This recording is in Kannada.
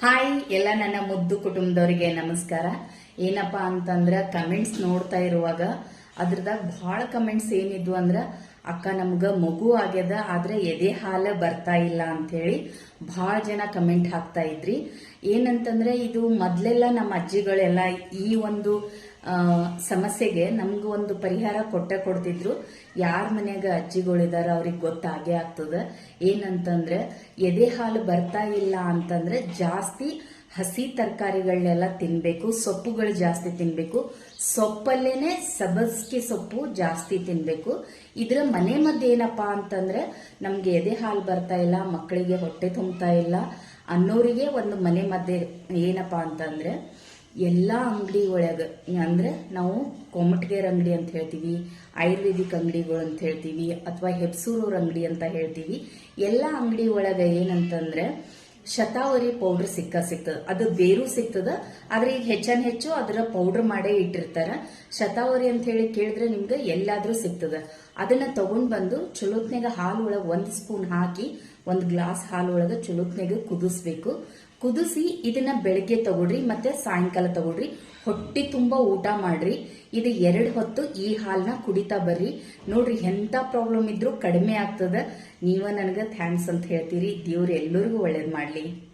ಹಾಯ್, ಎಲ್ಲ ನನ್ನ ಮುದ್ದು ಕುಟುಂಬದವರಿಗೆ ನಮಸ್ಕಾರ. ಏನಪ್ಪಾ ಅಂತಂದ್ರೆ ಕಮೆಂಟ್ಸ್ ನೋಡ್ತಾ ಇರುವಾಗ ಅದ್ರದಾಗ ಬಹಳ ಕಮೆಂಟ್ಸ್ ಏನಿದ್ವು ಅಂದ್ರೆ, ಅಕ್ಕ, ನಮ್ಗ ಮಗು ಆಗ್ಯದ, ಆದ್ರೆ ಎದೆ ಹಾಲ ಬರ್ತಾ ಇಲ್ಲ ಅಂತ ಹೇಳಿ ಬಹಳ ಜನ ಕಮೆಂಟ್ ಹಾಕ್ತಾ ಇದ್ರಿ. ಏನಂತಂದ್ರೆ, ಇದು ಮೊದ್ಲೆಲ್ಲ ನಮ್ಮ ಅಜ್ಜಿಗಳೆಲ್ಲ ಈ ಒಂದು ಸಮಸ್ಯೆಗೆ ನಮ್ಗೆ ಒಂದು ಪರಿಹಾರ ಕೊಟ್ಟೆ ಕೊಡ್ತಿದ್ರು. ಯಾರ ಮನ್ಯಾಗ ಅಜ್ಜಿಗಳಿದಾರ ಅವ್ರಿಗೆ ಗೊತ್ತಾಗೇ ಆಗ್ತದೆ. ಏನಂತಂದ್ರೆ, ಎದೆ ಹಾಲು ಬರ್ತಾ ಇಲ್ಲ ಅಂತಂದ್ರೆ ಜಾಸ್ತಿ ಹಸಿ ತರಕಾರಿಗಳನ್ನೆಲ್ಲ ತಿನ್ಬೇಕು, ಸೊಪ್ಪುಗಳು ಜಾಸ್ತಿ ತಿನ್ಬೇಕು. ಸೊಪ್ಪಲ್ಲೇನೆ ಸಬಸ್ಗೆ ಸೊಪ್ಪು ಜಾಸ್ತಿ ತಿನ್ಬೇಕು. ಇದ್ರ ಮನೆ ಮದ್ದು ಏನಪ್ಪಾ ಅಂತಂದ್ರೆ, ನಮ್ಗೆ ಎದೆ ಹಾಲು ಬರ್ತಾ ಇಲ್ಲ ಮಕ್ಕಳಿಗೆ ಹೊಟ್ಟೆ ತುಂಬ್ತಾ ಇಲ್ಲ ಅನ್ನೋರಿಗೆ ಒಂದು ಮನೆ ಮದ್ದೆ ಏನಪ್ಪಾ ಅಂತಂದ್ರೆ ಎಲ್ಲಾ ಅಂಗಡಿ ಒಳಗೆ, ಅಂದ್ರೆ ನಾವು ಕೊಮಟ್ಗೇರ್ ಅಂಗಡಿ ಅಂತ ಹೇಳ್ತೀವಿ, ಆಯುರ್ವೇದಿಕ್ ಅಂಗಡಿಗಳು ಅಂತ ಹೇಳ್ತೀವಿ, ಅಥವಾ ಹೆಪ್ಸೂರೂರ್ ಅಂಗಡಿ ಅಂತ ಹೇಳ್ತೀವಿ, ಎಲ್ಲಾ ಅಂಗಡಿ ಒಳಗೆ ಏನಂತಂದ್ರೆ ಶತಾವರಿ ಪೌಡರ್ ಸಿಕ್ಕ ಸಿಗ್ತದ ಅದು ಬೇರು ಸಿಗ್ತದ ಆದ್ರೆ ಈಗ ಹೆಚ್ಚನ್ ಹೆಚ್ಚು ಅದರ ಪೌಡರ್ ಮಾಡೇ ಇಟ್ಟಿರ್ತಾರ. ಶತಾವರಿ ಅಂತ ಹೇಳಿ ಕೇಳಿದ್ರೆ ನಿಮ್ಗೆ ಎಲ್ಲಾದ್ರೂ ಸಿಗ್ತದ ಅದನ್ನ ತಗೊಂಡ್ ಬಂದು ಚಲೋತ್ನಾಗ ಹಾಲು ಒಳಗ ಒಂದು ಸ್ಪೂನ್ ಹಾಕಿ, ಒಂದು ಗ್ಲಾಸ್ ಹಾಲು ಒಳಗ ಚಲೋತ್ನಾಗ ಕುದಿಸ್ಬೇಕು. ಕುದಿಸಿ ಇದನ್ನ ಬೆಳಗ್ಗೆ ತಗೊಳ್ರಿ, ಮತ್ತೆ ಸಾಯಂಕಾಲ ತಗೊಳ್ರಿ. ಹೊಟ್ಟೆ ತುಂಬಾ ಊಟ ಮಾಡ್ರಿ. ಇದು ಎರಡು ಹೊತ್ತು ಈ ಹಾಲನ್ನ ಕುಡಿತಾ ಬರ್ರಿ. ನೋಡ್ರಿ ಎಂತ ಪ್ರಾಬ್ಲಮ್ ಇದ್ರೂ ಕಡಿಮೆ ಆಗ್ತದ. ನೀವ ನನಗ ಥ್ಯಾಂಕ್ಸ್ ಅಂತ ಹೇಳ್ತೀರಿ. ದೇವ್ರ ಎಲ್ಲರಿಗೂ ಒಳ್ಳೇದು ಮಾಡ್ಲಿ.